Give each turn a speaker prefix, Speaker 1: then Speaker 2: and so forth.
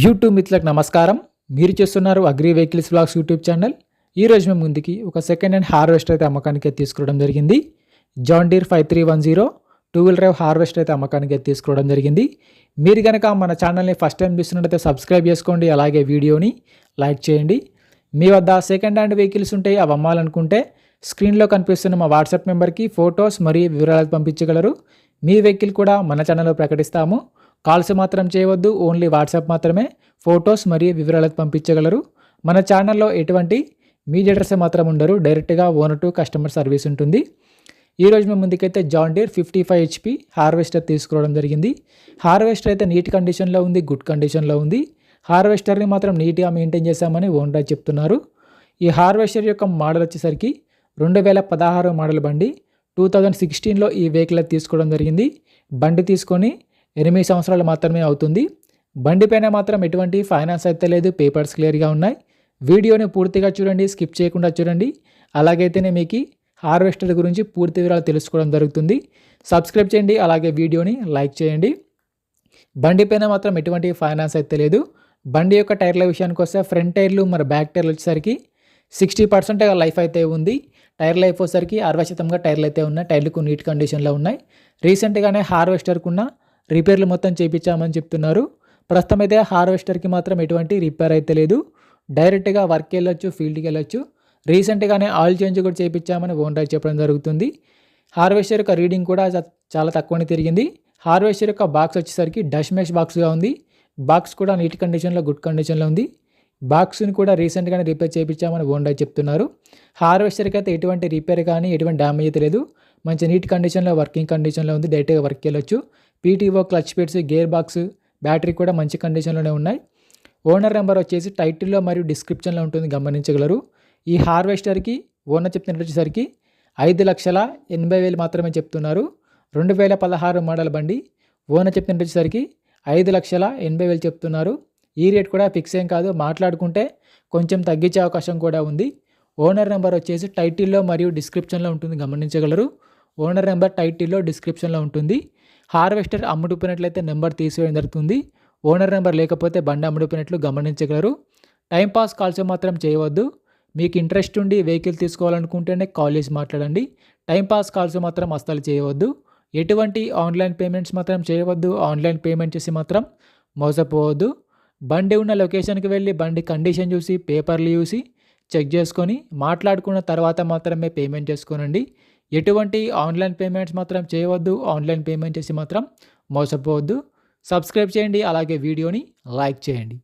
Speaker 1: YouTube మిత్రులకు నమస్కారం. మీరు చేస్తున్నారు agri vehicles blogs YouTube channel. ఈ రోజు మేము ముందుకి ఒక సెకండ్ హ్యాండ్ హార్వెస్టర్ అయితే అమ్మకానికి తీసుకోవడం జరిగింది. John Deere five three one zero two wheel drive harvester అయితే అమ్మకానికి తీసుకోవడం జరిగింది. మీరు కనుక మన ఛానల్ని ఫస్ట్ టైం చూస్తున్నట్టయితే సబ్స్క్రైబ్ చేసుకోండి అలాగే వీడియోని లైక్ చేయండి. మీ వద్ద సెకండ్ హ్యాండ్ వెహికల్స్ ఉంటే అవి అమ్మాలనుకుంటే స్క్రీన్లో కనిపిస్తున్న మా వాట్సాప్ నెంబర్కి ఫొటోస్ మరియు వివరాలు పంపించగలరు. మీ వెహికల్ కూడా మన ఛానల్లో ప్రకటిస్తాము. కాల్స్ మాత్రం చేయవద్దు ఓన్లీ వాట్సాప్ మాత్రమే. ఫొటోస్ మరియు వివరాలకు పంపించగలరు. మన ఛానల్లో ఎటువంటి మీడియేటర్స్ మాత్రం ఉండరు. డైరెక్ట్గా ఓనర్ టు కస్టమర్ సర్వీస్ ఉంటుంది. ఈరోజు మేము ముందుకైతే John Deere fifty five HP harvester తీసుకోవడం జరిగింది. హార్వెస్టర్ అయితే నీట్ కండిషన్లో ఉంది గుడ్ కండిషన్లో ఉంది. హార్వెస్టర్ని మాత్రం నీట్గా మెయింటైన్ చేశామని ఓనర్ చెప్తున్నారు. ఈ హార్వెస్టర్ యొక్క మోడల్ వచ్చేసరికి రెండు వేల పదహారు మోడల్ బండి టూ థౌజండ్ సిక్స్టీన్లో ఈ వెహికల్ తీసుకోవడం జరిగింది. బండి తీసుకొని ఎనిమిది సంవత్సరాలు మాత్రమే అవుతుంది. బండి పైన మాత్రం ఎటువంటి ఫైనాన్స్ అయితే లేదు. పేపర్స్ క్లియర్గా ఉన్నాయి. వీడియోని పూర్తిగా చూడండి. స్కిప్ చేయకుండా చూడండి. అలాగైతేనే మీకు హార్వెస్టర్ గురించి పూర్తి వివరాలు తెలుసుకోవడం జరుగుతుంది. సబ్స్క్రైబ్ చేయండి. అలాగే వీడియోని లైక్ చేయండి. బండి పైన మాత్రం ఎటువంటి ఫైనాన్స్ అయితే లేదు. బండి యొక్క టైర్ల విషయానికి వస్తే ఫ్రంట్ టైర్లు మరి బ్యాక్ టైర్లు వచ్చేసరికి సిక్స్టీ పర్సెంట్ లైఫ్ అయితే ఉంది. టైర్ లైఫ్ వచ్చేసరికి అరవై శాతంగా టైర్లు అయితే ఉన్నాయి. టైర్లకు నీట్ కండిషన్లో ఉన్నాయి. రీసెంట్గానే హార్వెస్టర్కున్న రిపేర్లు మొత్తం చేయించామని చెప్తున్నారు. ప్రస్తుతం అయితే హార్వెస్టర్కి మాత్రం ఎటువంటి రిపేర్ అయితే లేదు. డైరెక్ట్గా వర్క్ వెళ్ళొచ్చు ఫీల్డ్కి వెళ్ళొచ్చు. రీసెంట్గానే ఆయిల్ చేంజ్ కూడా చేయించామని ఓనర్ చెప్పడం జరుగుతుంది. హార్వెస్టర్ యొక్క రీడింగ్ కూడా చాలా తక్కువనే తిరిగింది. హార్వెస్టర్ యొక్క బాక్స్ వచ్చేసరికి డష్మెష్ బాక్స్గా ఉంది. బాక్స్ కూడా నీట్ కండిషన్లో గుడ్ కండిషన్లో ఉంది. బాక్స్ని కూడా రీసెంట్గానే రిపేర్ చేయించామని ఓనర్ చెప్తున్నారు. హార్వెస్టర్కి అయితే ఎటువంటి రిపేర్ కానీ ఎటువంటి డ్యామేజ్ అయితే లేదు. మంచి నీట్ కండిషన్లో వర్కింగ్ కండిషన్లో ఉంది. డైరెక్ట్గా వర్క్ వెళ్ళొచ్చు. పీటీఓ క్లచ్ పెట్స్ గేర్ బాక్స్ బ్యాటరీ కూడా మంచి కండిషన్లోనే ఉన్నాయి. ఓనర్ నెంబర్ వచ్చేసి టైటిల్లో మరియు డిస్క్రిప్షన్లో ఉంటుంది గమనించగలరు. ఈ హార్వెస్టర్కి ఓనర్ చెప్తున్నట్టు వచ్చేసరికి ఐదు లక్షల ఎనభై వేలు మాత్రమే చెప్తున్నారు. రెండు వేల పదహారు మోడల్ బండి. ఓనర్ చెప్పినట్టు వచ్చేసరికి ఐదు లక్షల ఎనభై వేలు చెప్తున్నారు. ఈ రేట్ కూడా ఫిక్స్ ఏం కాదు. మాట్లాడుకుంటే కొంచెం తగ్గించే అవకాశం కూడా ఉంది. ఓనర్ నెంబర్ వచ్చేసి టైటిల్లో మరియు డిస్క్రిప్షన్లో ఉంటుంది గమనించగలరు. ఓనర్ నెంబర్ టైటిల్లో డిస్క్రిప్షన్లో ఉంటుంది. హార్వెస్టర్ అమ్ముడుపోయినట్లయితే నెంబర్ తీసివేయడం జరుగుతుంది. ఓనర్ నెంబర్ లేకపోతే బండి అమ్ముడుపోయినట్లు గమనించగలరు. టైంపాస్ కాల్స్ మాత్రం చేయవద్దు. మీకు ఇంట్రెస్ట్ ఉండి వెహికల్ తీసుకోవాలనుకుంటేనే కాల్ చేసి మాట్లాడండి. టైంపాస్ కాల్స్ మాత్రం అస్సలు చేయవద్దు. ఎటువంటి ఆన్లైన్ పేమెంట్స్ మాత్రం చేయవద్దు. ఆన్లైన్ పేమెంట్ చేసి మాత్రం మోసపోవద్దు. బండి ఉన్న లొకేషన్కి వెళ్ళి బండి కండిషన్ చూసి పేపర్లు చూసి చెక్ చేసుకొని మాట్లాడుకున్న తర్వాత మాత్రమే పేమెంట్ చేసుకోనండి. ఎటువంటి ఆన్లైన్ పేమెంట్స్ మాత్రం చేయవద్దు. ఆన్లైన్ పేమెంట్ చేసి మాత్రం మోసపోవద్దు. సబ్స్క్రైబ్ చేయండి. అలాగే వీడియోని లైక్ చేయండి.